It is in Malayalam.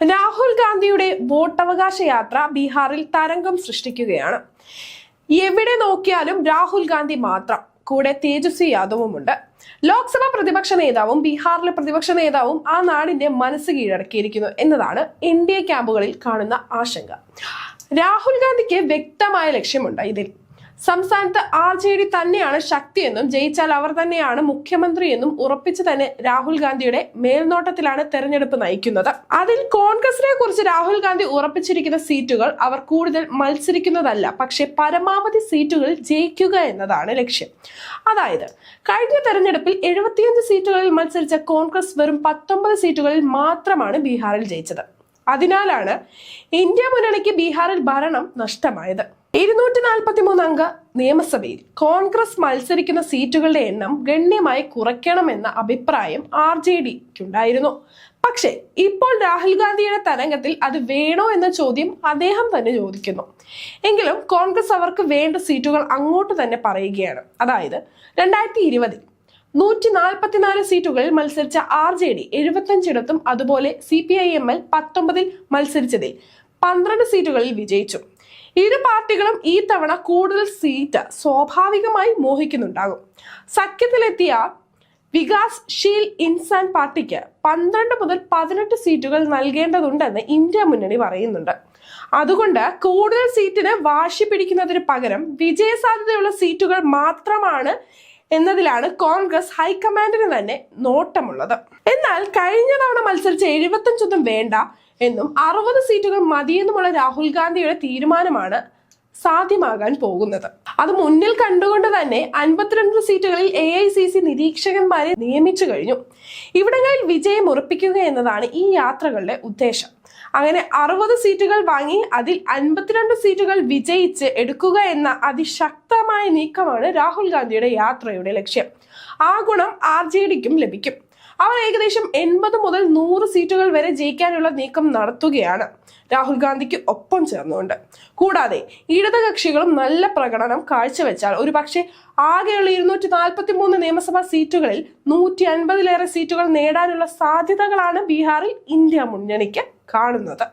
രാഹുൽ ഗാന്ധിയുടെ വോട്ടവകാശ യാത്ര ബീഹാറിൽ തരംഗം സൃഷ്ടിക്കുകയാണ്. എവിടെ നോക്കിയാലും രാഹുൽ ഗാന്ധി മാത്രം. കൂടെ തേജസ്വി യാദവുമുണ്ട്. ലോക്സഭാ പ്രതിപക്ഷ നേതാവും ബീഹാറിലെ പ്രതിപക്ഷ നേതാവും ആ നാടിന്റെ മനസ്സ് കീഴടക്കിയിരിക്കുന്നു എന്നതാണ് എൻ ഡി എ ക്യാമ്പുകളിൽ കാണുന്ന ആശങ്ക. രാഹുൽ ഗാന്ധിക്ക് വ്യക്തമായ ലക്ഷ്യമുണ്ട് ഇതിൽ. സംസ്ഥാനത്ത് ആർ ജെ ഡി തന്നെയാണ് ശക്തിയെന്നും ജയിച്ചാൽ അവർ തന്നെയാണ് മുഖ്യമന്ത്രിയെന്നും ഉറപ്പിച്ചു തന്നെ രാഹുൽ ഗാന്ധിയുടെ മേൽനോട്ടത്തിലാണ് തെരഞ്ഞെടുപ്പ് നയിക്കുന്നത്. അതിൽ കോൺഗ്രസിനെ കുറിച്ച് രാഹുൽ ഗാന്ധി ഉറപ്പിച്ചിരിക്കുന്ന സീറ്റുകൾ അവർ കൂടുതൽ മത്സരിക്കുന്നതല്ല പക്ഷെ പരമാവധി സീറ്റുകൾ ജയിക്കുക എന്നതാണ് ലക്ഷ്യം. അതായത് കഴിഞ്ഞ തെരഞ്ഞെടുപ്പിൽ എഴുപത്തിയഞ്ച് സീറ്റുകളിൽ മത്സരിച്ച കോൺഗ്രസ് വെറും പത്തൊമ്പത് സീറ്റുകളിൽ മാത്രമാണ് ബീഹാറിൽ ജയിച്ചത്. അതിനാലാണ് ഇന്ത്യ മുന്നണിക്ക് ബീഹാറിൽ ഭരണം നഷ്ടമായത്. ഇരുന്നൂറ്റി നാൽപ്പത്തി മൂന്ന് അംഗ നിയമസഭയിൽ കോൺഗ്രസ് മത്സരിക്കുന്ന സീറ്റുകളുടെ എണ്ണം ഗണ്യമായി കുറയ്ക്കണമെന്ന അഭിപ്രായം ആർ ജെ ഡിക്കുണ്ടായിരുന്നു പക്ഷേ ഇപ്പോൾ രാഹുൽ ഗാന്ധിയുടെ തരംഗത്തിൽ അത് വേണോ എന്ന ചോദ്യം അദ്ദേഹം തന്നെ ചോദിക്കുന്നു. എങ്കിലും കോൺഗ്രസ് അവർക്ക് വേണ്ട സീറ്റുകൾ അങ്ങോട്ട് തന്നെ പറയുകയാണ്. അതായത് രണ്ടായിരത്തി ഇരുപതിൽ നൂറ്റി നാൽപ്പത്തിനാല് സീറ്റുകളിൽ മത്സരിച്ച ആർ ജെ ഡി എഴുപത്തഞ്ചിടത്തും അതുപോലെ C P I M L പത്തൊമ്പതിൽ മത്സരിച്ചതിൽ പന്ത്രണ്ട് സീറ്റുകളിൽ വിജയിച്ചു. ഇരു പാർട്ടികളും ഈ തവണ കൂടുതൽ സീറ്റ് സ്വാഭാവികമായി മോഹിക്കുന്നുണ്ടാകും. സഖ്യത്തിലെത്തിയ വികാസ് ഷീൽ ഇൻസാൻ പാർട്ടിക്ക് പന്ത്രണ്ട് മുതൽ പതിനെട്ട് സീറ്റുകൾ നൽകേണ്ടതുണ്ടെന്ന് ഇന്ത്യ മുന്നണി പറയുന്നുണ്ട്. അതുകൊണ്ട് കൂടുതൽ സീറ്റിന് വാശി പിടിക്കുന്നതിന് പകരം വിജയസാധ്യതയുള്ള സീറ്റുകൾ മാത്രമാണ് എന്നതിലാണ് കോൺഗ്രസ് ഹൈക്കമാൻഡിന് തന്നെ നോട്ടമുള്ളത്. എന്നാൽ കഴിഞ്ഞ തവണ മത്സരിച്ച എഴുപത്തഞ്ചൊന്നും വേണ്ട എന്നും അറുപത് സീറ്റുകൾ മതിയെന്നുമുള്ള രാഹുൽ ഗാന്ധിയുടെ തീരുമാനമാണ് സാധ്യമാകാൻ പോകുന്നത്. അത് മുന്നിൽ കണ്ടുകൊണ്ട് തന്നെ അൻപത്തിരണ്ട് സീറ്റുകളിൽ എ ഐ സി സി നിരീക്ഷകന്മാരെ നിയമിച്ചു കഴിഞ്ഞു. ഇവിടങ്ങളിൽ വിജയം ഉറപ്പിക്കുക എന്നതാണ് ഈ യാത്രകളുടെ ഉദ്ദേശം. അങ്ങനെ അറുപത് സീറ്റുകൾ വാങ്ങി അതിൽ അൻപത്തിരണ്ട് സീറ്റുകൾ വിജയിച്ച് എടുക്കുക എന്ന അതിശക്തമായ നീക്കമാണ് രാഹുൽ ഗാന്ധിയുടെ യാത്രയുടെ ലക്ഷ്യം. ആ ഗുണം ആർ ജെ ഡിക്കും ലഭിക്കും. അവർ ഏകദേശം എൺപത് മുതൽ നൂറ് സീറ്റുകൾ വരെ ജയിക്കാനുള്ള നീക്കം നടത്തുകയാണ്. രാഹുൽ ഗാന്ധിക്ക് ഒപ്പം ചേർന്നുകൊണ്ട്. കൂടാതെ ഇടതുകക്ഷികളും നല്ല പ്രകടനം കാഴ്ചവെച്ചാൽ ഒരു പക്ഷേ ആകെയുള്ള ഇരുന്നൂറ്റി നാൽപ്പത്തി മൂന്ന് നിയമസഭാ സീറ്റുകളിൽ നൂറ്റി അൻപതിലേറെ സീറ്റുകൾ നേടാനുള്ള സാധ്യതകളാണ് ബീഹാറിൽ ഇന്ത്യ മുന്നണിക്ക് കാണുന്നത്.